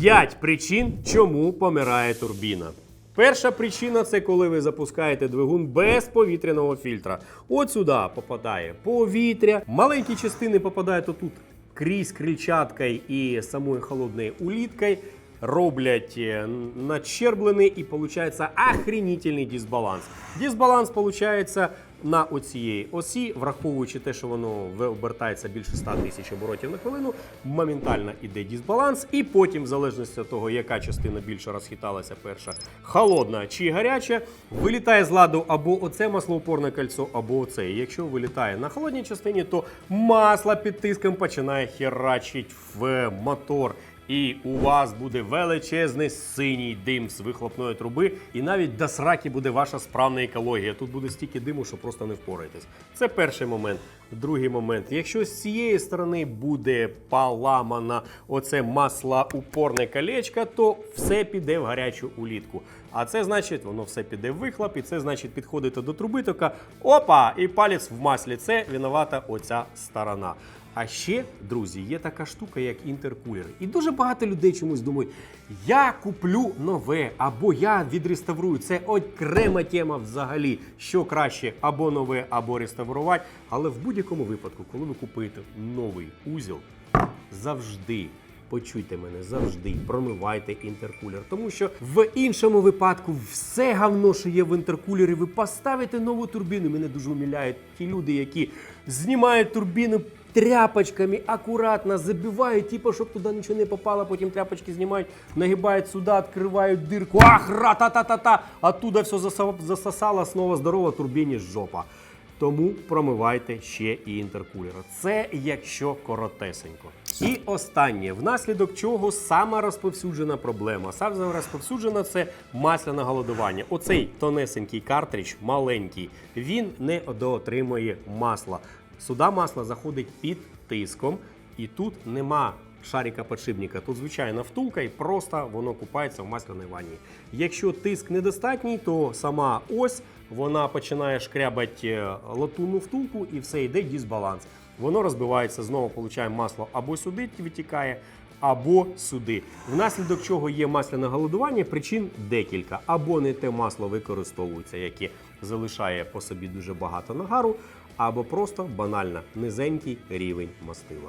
П'ять причин, чому помирає турбіна. Перша причина це коли ви запускаєте двигун без повітряного фільтра. От сюди попадає повітря, маленькі частини попадають отут крізь крильчаткою і самою холодною уліткою. Роблять е, надщерблений і виходить охренительний дисбаланс. Дисбаланс виходить на оцієї осі, враховуючи те, що воно обертається більше 100 тисяч оборотів на хвилину, моментально йде дисбаланс, і потім, в залежності від того, яка частина більше розхиталася, перша холодна чи гаряча, вилітає з ладу або оце маслоупорне кольцо, або оце. І Якщо вилітає на холодній частині, то масло під тиском починає херачить в мотор. І у вас буде величезний синій дим з вихлопної труби, і навіть до сраки буде ваша справна екологія. Тут буде стільки диму, що просто не впораєтесь. Це перший момент. Другий момент. Якщо з цієї сторони буде поламано оце маслоупорне колечко, то все піде в гарячу улітку. А це значить, воно все піде в вихлоп, і це значить підходите до труби, така опа, і палець в маслі. Це винувата оця сторона. А ще, друзі, є така штука, як інтеркулер. І дуже людей чомусь думають, я куплю нове, або я відреставрую. Це окрема тема взагалі. Що краще або нове, або реставрувати. Але в будь-якому випадку, коли ви купуєте новий узіл, завжди. Почуйте мене завжди, промивайте інтеркулер. Тому що в іншому випадку все говно, що є в інтеркулері, ви поставите нову турбіну. Мене дуже умиляють ті люди, які знімають турбіну тряпочками, акуратно забивають, типу, щоб туди нічого не попало, потім тряпочки знімають, нагибають сюди, відкривають дирку, ах, ра-та-та-та-та, оттуда все засо- засосало, знову здорова турбіні жопа. Тому промивайте ще і інтеркулер. Це якщо коротесенько. І останнє, внаслідок чого сама розповсюджена проблема. Саме розповсюджена це масляне голодування. Оцей тонесенький картридж, маленький, він не доотримує масла. Сюди масло заходить під тиском, і тут нема шарика подшипника. Тут звичайна втулка, і просто воно купається в масляній ванні. Якщо тиск недостатній, то сама ось вона починає шкрябати е, латунну втулку і все йде дисбаланс. Воно розбивається, знову получаємо масло або сюди витікає, або сюди. Внаслідок чого є масляне голодування, причин декілька. Або не те масло використовується, яке залишає по собі дуже багато нагару, або просто банально низенький рівень мастила.